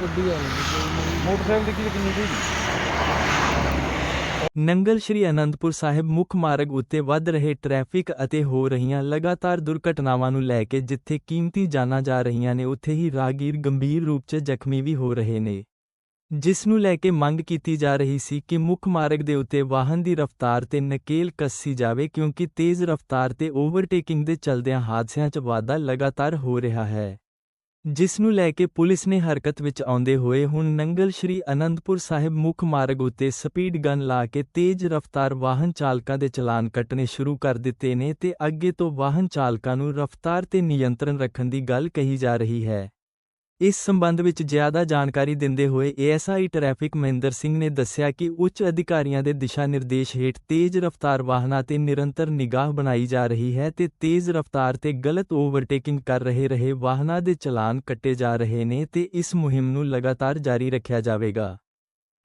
ਗੱਡੀ ਆ ਮੋਟਰਸਾਈਕਲ ਦੀ ਕੀ ਕਿੰਨੀ ਸੀ ਨੰਗਲ ਸ਼੍ਰੀ ਅਨੰਦਪੁਰ ਸਾਹਿਬ ਮੁੱਖ ਮਾਰਗ ਉੱਤੇ ਵੱਧ ਰਹੇ ਟ੍ਰੈਫਿਕ ਅਤੇ ਹੋ ਰਹੀਆਂ ਲਗਾਤਾਰ ਦੁਰਘਟਨਾਵਾਂ ਨੂੰ ਲੈ ਕੇ ਜਿੱਥੇ ਕੀਮਤੀ ਜਾਨਾਂ ਜਾ ਰਹੀਆਂ ਨੇ, ਉੱਥੇ ਹੀ ਰਾਹਗੀਰ ਗੰਭੀਰ ਰੂਪ 'ਚ ਜ਼ਖਮੀ ਵੀ ਹੋ ਰਹੇ ਨੇ। ਜਿਸ ਨੂੰ ਲੈ ਕੇ ਮੰਗ ਕੀਤੀ ਜਾ ਰਹੀ ਸੀ ਕਿ ਮੁੱਖ ਮਾਰਗ ਦੇ ਉੱਤੇ ਵਾਹਨ ਦੀ ਰਫ਼ਤਾਰ ਤੇ ਨਕੇਲ ਕੱਸੀ ਜਾਵੇ, ਕਿਉਂਕਿ ਤੇਜ਼ ਰਫ਼ਤਾਰ ਤੇ ਓਵਰਟੇਕਿੰਗ ਦੇ ਚਲਦਿਆਂ ਹਾਦਸਿਆਂ 'ਚ ਵਾਧਾ ਲਗਾਤਾਰ ਹੋ ਰਿਹਾ ਹੈ। ਜਿਸ ਨੂੰ ਲੈ ਕੇ ਪੁਲਿਸ ਨੇ ਹਰਕਤ ਵਿੱਚ ਆਉਂਦੇ ਹੋਏ ਹੁਣ ਨੰਗਲ ਸ਼੍ਰੀ ਅਨੰਦਪੁਰ ਸਾਹਿਬ ਮੁੱਖ ਮਾਰਗ ਉੱਤੇ ਸਪੀਡ ਗਨ ਲਾ ਕੇ ਤੇਜ਼ ਰਫ਼ਤਾਰ ਵਾਹਨ ਚਾਲਕਾਂ ਦੇ ਚਲਾਨ ਕੱਟਣੇ ਸ਼ੁਰੂ ਕਰ ਦਿੱਤੇ ਨੇ ਤੇ ਅੱਗੇ ਤੋਂ ਵਾਹਨ ਚਾਲਕਾਂ ਨੂੰ ਰਫ਼ਤਾਰ ਤੇ ਨਿਯੰਤਰਣ ਰੱਖਣ ਦੀ ਗੱਲ ਕਹੀ ਜਾ ਰਹੀ ਹੈ। ਇਸ ਸੰਬੰਧ ਵਿੱਚ ਜ਼ਿਆਦਾ ਜਾਣਕਾਰੀ ਦਿੰਦੇ ਹੋਏ ਏਐਸਆਈ ਟ੍ਰੈਫਿਕ ਮਹਿੰਦਰ ਸਿੰਘ ਨੇ ਦੱਸਿਆ ਕਿ ਉੱਚ ਅਧਿਕਾਰੀਆਂ ਦੇ ਦਿਸ਼ਾ ਨਿਰਦੇਸ਼ ਹੇਠ ਤੇਜ਼ ਰਫ਼ਤਾਰ ਵਾਹਨਾਂ ਤੇ ਨਿਰੰਤਰ ਨਿਗਾਹ ਬਣਾਈ ਜਾ ਰਹੀ ਹੈ ਤੇ ਤੇਜ਼ ਰਫ਼ਤਾਰ ਤੇ ਗਲਤ ਓਵਰਟੇਕਿੰਗ ਕਰ ਰਹੇ ਰਹੇ ਵਾਹਨਾਂ ਦੇ ਚਲਾਨ ਕੱਟੇ ਜਾ ਰਹੇ ਨੇ ਤੇ ਇਸ ਮੁਹਿੰਮ ਨੂੰ ਲਗਾਤਾਰ ਜਾਰੀ ਰੱਖਿਆ ਜਾਵੇਗਾ।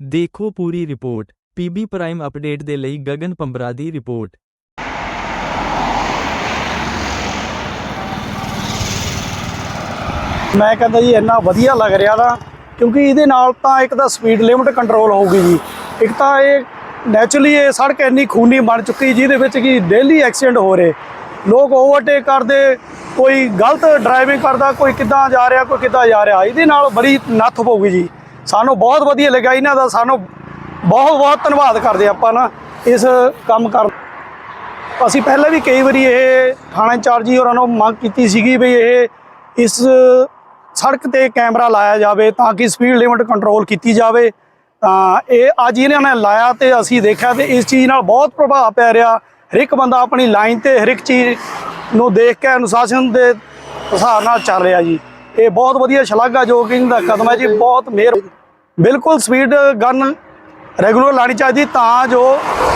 ਦੇਖੋ ਪੂਰੀ ਰਿਪੋਰਟ। ਪੀਬੀ ਪ੍ਰਾਈਮ ਅਪਡੇਟ ਦੇ ਲਈ ਗਗਨ ਪੰਬਰਾ ਦੀ ਰਿਪੋਰਟ। ਮੈਂ ਕਹਿੰਦਾ ਜੀ ਇੰਨਾ ਵਧੀਆ ਲੱਗ ਰਿਹਾ ਦਾ ਕਿਉਂਕਿ ਇਹਦੇ ਨਾਲ ਤਾਂ ਇੱਕ ਤਾਂ ਸਪੀਡ ਲਿਮਟ ਕੰਟਰੋਲ ਹੋਊਗੀ ਜੀ। ਇੱਕ ਤਾਂ ਇਹ ਨੈਚੁਰਲੀ ਇਹ ਸੜਕ ਇੰਨੀ ਖੂਨੀ ਬਣ ਚੁੱਕੀ ਜਿਹਦੇ ਵਿੱਚ ਕਿ ਡੇਲੀ ਐਕਸੀਡੈਂਟ ਹੋ ਰਹੇ। ਲੋਕ ਓਵਰਟੇਕ ਕਰਦੇ, ਕੋਈ ਗਲਤ ਡਰਾਈਵਿੰਗ ਕਰਦਾ, ਕੋਈ ਕਿੱਦਾਂ ਜਾ ਰਿਹਾ, ਕੋਈ ਕਿੱਦਾਂ ਜਾ ਰਿਹਾ। ਇਹਦੇ ਨਾਲ ਬੜੀ ਨੱਥ ਪਊਗੀ ਜੀ। ਸਾਨੂੰ ਬਹੁਤ ਵਧੀਆ ਲੱਗਾ ਇਹਨਾਂ ਦਾ, ਸਾਨੂੰ ਬਹੁਤ ਬਹੁਤ ਧੰਨਵਾਦ ਕਰਦੇ ਆਪਾਂ ਨਾ ਇਸ ਕੰਮ ਕਰ ਅਸੀਂ ਪਹਿਲਾਂ ਵੀ ਕਈ ਵਾਰੀ ਇਹ ਥਾਣਾ ਇੰਚਾਰਜੀ ਹੋਰਾਂ ਨੂੰ ਮੰਗ ਕੀਤੀ ਸੀਗੀ ਵੀ ਇਹ ਇਸ ਸੜਕ ਤੇ ਕੈਮਰਾ ਲਾਇਆ ਜਾਵੇ ਤਾਂ ਕਿ ਸਪੀਡ ਲਿਮਟ ਕੰਟਰੋਲ ਕੀਤੀ ਜਾਵੇ, ਤਾਂ ਇਹ ਅੱਜ ਇਹਨਾਂ ਨੇ ਲਾਇਆ ਤੇ ਅਸੀਂ ਦੇਖਿਆ ਤੇ ਇਸ ਚੀਜ਼ ਨਾਲ ਬਹੁਤ ਪ੍ਰਭਾਵ ਪੈ ਰਿਹਾ। ਹਰ ਇੱਕ ਬੰਦਾ ਆਪਣੀ ਲਾਈਨ ਤੇ ਹਰ ਇੱਕ ਚੀਜ਼ ਨੂੰ ਦੇਖ ਕੇ ਅਨੁਸ਼ਾਸਨ ਦੇ ਹਿਸਾਬ ਨਾਲ ਚੱਲ ਰਿਹਾ ਜੀ। ਇਹ ਬਹੁਤ ਵਧੀਆ ਸ਼ਲਾਘਾਯੋਗ ਇਹਨਾਂ ਦਾ ਕਦਮ ਹੈ ਜੀ, ਬਹੁਤ ਮਿਹਰ ਬਿਲਕੁਲ ਸਪੀਡ ਗਨ ਰੈਗੂਲਰ ਲਾਣੀ ਚਾਹੀਦੀ ਤਾਂ ਜੋ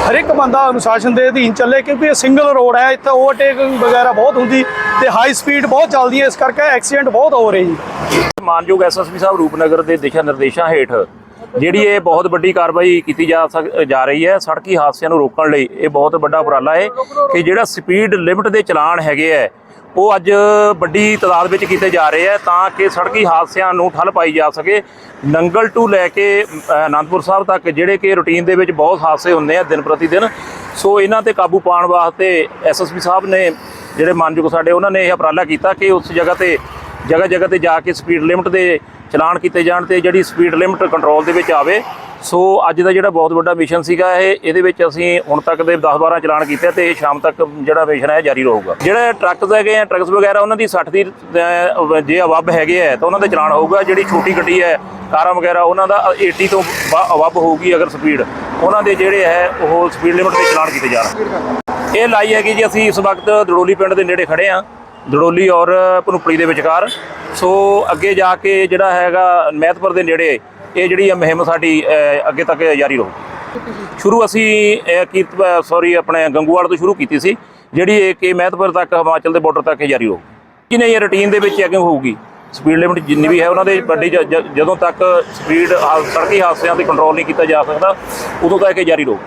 ਹਰ ਇੱਕ ਬੰਦਾ ਅਨੁਸ਼ਾਸਨ ਦੇ ਅਧੀਨ ਚੱਲੇ ਕਿਉਂਕਿ ਇਹ ਸਿੰਗਲ ਰੋਡ ਹੈ, ਇੱਥੇ ਓਵਰਟੇਕਿੰਗ ਵਗੈਰਾ ਬਹੁਤ ਹੁੰਦੀ ਤੇ ਹਾਈ ਸਪੀਡ ਬਹੁਤ ਚੱਲਦੀ ਹੈ, ਇਸ ਕਰਕੇ ਐਕਸੀਡੈਂਟ ਬਹੁਤ ਹੋ ਰਹੇ ਜੀ। ਮਾਨਯੋਗ ਐਸਐਸਪੀ ਸਾਹਿਬ ਰੂਪਨਗਰ ਦੇ ਦਿਸ਼ਾ ਨਿਰਦੇਸ਼ਾਂ ਹੇਠ ਜਿਹੜੀ ਇਹ ਬਹੁਤ ਵੱਡੀ ਕਾਰਵਾਈ ਕੀਤੀ ਜਾ ਸਕ- ਜਾ ਰਹੀ ਹੈ ਸੜਕੀ ਹਾਦਸਿਆਂ ਨੂੰ ਰੋਕਣ ਲਈ ਇਹ ਬਹੁਤ ਵੱਡਾ ਉਪਰਾਲਾ ਹੈ ਕਿ ਜਿਹੜਾ ਸਪੀਡ ਲਿਮਟ ਦੇ ਚਲਾਨ ਹੈਗੇ ਹੈ ਉਹ ਅੱਜ ਵੱਡੀ ਤਾਦਾਦ ਵਿੱਚ ਕੀਤੇ ਜਾ ਰਹੇ ਹੈ ਤਾਂ ਕਿ ਸੜਕੀ ਹਾਦਸਿਆਂ ਨੂੰ ਠੱਲ ਪਾਈ ਜਾ ਸਕੇ। ਨੰਗਲ ਟੂ ਲੈ ਕੇ ਅ, ਆਨੰਦਪੁਰ ਸਾਹਿਬ ਤੱਕ ਜਿਹੜੇ ਕਿ ਰੂਟੀਨ ਦੇ ਵਿੱਚ ਬਹੁਤ ਹਾਦਸੇ ਹੁੰਦੇ ਆ ਦਿਨ ਪ੍ਰਤੀ ਦਿਨ ਸੋ ਇਹਨਾਂ ਤੇ ਕਾਬੂ ਪਾਉਣ ਵਾਸਤੇ ਐਸਐਸਪੀ ਸਾਹਿਬ ਨੇ ਜਿਹੜੇ ਮਾਨਯੋਗ ਸਾਡੇ ਉਹਨਾਂ ਨੇ ਇਹ ਉਪਰਾਲਾ ਕੀਤਾ ਕਿ ਉਸ ਜਗ੍ਹਾ ਤੇ ਜਗ੍ਹਾ ਜਗ੍ਹਾ ਤੇ ਜਾ ਕੇ ਸਪੀਡ ਲਿਮਟ ਦੇ ਚਲਾਨ ਕੀਤੇ ਜਾਣ ਤੇ ਜਿਹੜੀ ਸਪੀਡ ਲਿਮਟ ਕੰਟਰੋਲ ਦੇ ਵਿੱਚ ਆਵੇ। ਸੋ ਅੱਜ ਦਾ ਜਿਹੜਾ ਬਹੁਤ ਵੱਡਾ ਮਿਸ਼ਨ ਸੀਗਾ ਇਹ, ਇਹਦੇ ਵਿੱਚ ਅਸੀਂ ਹੁਣ ਤੱਕ ਦੇ 10-12 ਚਲਾਨ ਕੀਤੇ ਤੇ ਸ਼ਾਮ ਤੱਕ ਜਿਹੜਾ ਮਿਸ਼ਨ ਹੈ ਜਾਰੀ ਰਹੂਗਾ। ਜਿਹੜੇ ਟਰੱਕਸ ਹੈਗੇ ਆ ਟਰੱਕਸ ਵਗੈਰਾ, ਉਹਨਾਂ ਦੀ 60 ਦੀ ਜੇ ਅਵੱਬ ਹੈਗੇ ਆ, ਤਾਂ ਉਹਨਾਂ ਦਾ ਚਲਾਨ ਹੋਊਗਾ। ਜਿਹੜੀ ਛੋਟੀ ਗੱਡੀ ਹੈ, ਕਾਰਾਂ ਵਗੈਰਾ, ਉਹਨਾਂ ਦਾ 80 ਤੋਂ ਬ- ਅਵੱਬ ਹੋਊਗੀ ਅਗਰ ਸਪੀਡ ਉਹਨਾਂ ਦੇ ਜਿਹੜੇ ਹੈ, ਉਹ ਸਪੀਡ ਲਿਮਟ ਦੇ ਚਲਾਨ ਕੀਤੇ ਜਾਣ। ਇਹ ਲਾਈ ਹੈਗੀ ਜੀ, ਅਸੀਂ ਇਸ ਵਕਤ ਦੜੋਲੀ ਪਿੰਡ ਦੇ ਨੇੜੇ ਖੜੇ ਆ। ਦੜੋਲੀ ਔਰ ਭਨੂਪੜੀ ਦੇ ਵਿਚਕਾਰ। ਸੋ ਅੱਗੇ ਜਾ ਕੇ ਜਿਹੜਾ ਹੈਗਾ ਮਹਿਤਪੁਰ ਦੇ ਨੇੜੇ ਇਹ ਜਿਹੜੀ ਆ ਮੁਹਿੰਮ ਸਾਡੀ ਅੱਗੇ ਤੱਕ ਜਾਰੀ ਰਹੂ। ਸ਼ੁਰੂ ਅਸੀਂ ਅਹ, ਸੌਰੀ ਆਪਣੇ ਗੰਗੂਵਾਲ ਤੋਂ ਸ਼ੁਰੂ ਕੀਤੀ ਸੀ ਜਿਹੜੀ ਇਹ ਕਿ ਮਹਿਤਪੁਰ ਤੱਕ ਹਿਮਾਚਲ ਦੇ ਬਾਰਡਰ ਤੱਕ ਇਹ ਜਾਰੀ ਰਹੂ। ਜਿਹਨੇ ਇਹ ਰੁਟੀਨ ਦੇ ਵਿੱਚ ਅੱਗੇ ਹੋਊਗੀ? ਸਪੀਡ ਲਿਮਟ ਜਿੰਨੀ ਵੀ ਹੈ ਉਹਨਾਂ ਦੇ ਵੱਡੀ ਜ- ਜਦੋਂ ਤੱਕ ਸਪੀਡ ਸੜਕੀ ਹਾਦਸਿਆਂ ਤੇ ਕੰਟਰੋਲ ਨਹੀਂ ਕੀਤਾ ਜਾ ਸਕਦਾ ਉਦੋਂ ਤੱਕ ਇਹ ਜਾਰੀ ਰਹੂ।